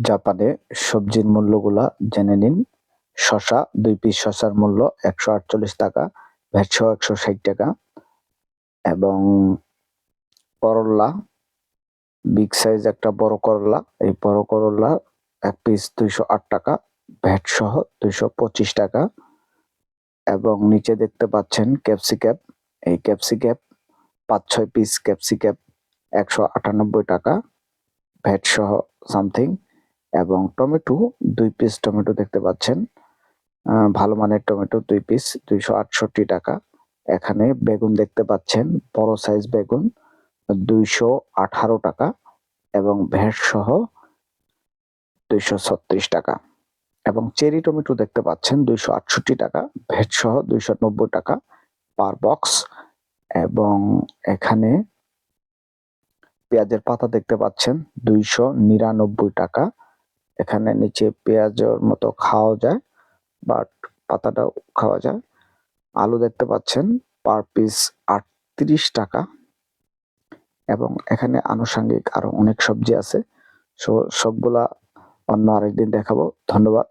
জাপানে সবজির মূল্যগুলা জেনে নিন। শশা দুই পিস শশার মূল্য একশো আটচল্লিশ টাকা ভ্যাট সহ একশো ষাট টাকা এবং করল্লা বিগ সাইজ একটা বড় করলা, এই বড় করল্লা এক পিস দুইশো আট টাকা ভ্যাট সহ দুইশো পঁচিশ টাকা এবং নিচে দেখতে পাচ্ছেন ক্যাপসিক্যাপ এই ক্যাপসিক্যাপ পাঁচ ছয় পিস ক্যাপসিক্যাপ একশো আটানব্বই টাকা ভ্যাট সহ সামথিং এবং টমেটো দুই পিস টমেটো দেখতে পাচ্ছেন। ভালো মানের টমেটো দুই পিস দুইশো আটষট্টি টাকা। এখানে বেগুন দেখতে পাচ্ছেন, বড় সাইজ বেগুন, দুইশো আঠারো টাকা এবং ভ্যাট সহ দুইশো ছত্রিশ টাকা। এবং চেরি টমেটো দেখতে পাচ্ছেন, দুইশো আটষট্টি টাকা ভ্যাট সহ দুইশো নব্বই টাকা পার বক্স। এবং এখানে পেঁয়াজের পাতা দেখতে পাচ্ছেন, দুইশো নিরানব্বই টাকা এখানে নিচে পেঁয়াজের মতো খাওয়া যায়, বাট পাতাটাও খাওয়া যায়। আলু দেখতে পাচ্ছেন পার পিস আটত্রিশ টাকা। এবং এখানে আনুষঙ্গিক আরও অনেক সবজি আছে। সবগুলা অন্য আরেকদিন দেখাবো। ধন্যবাদ।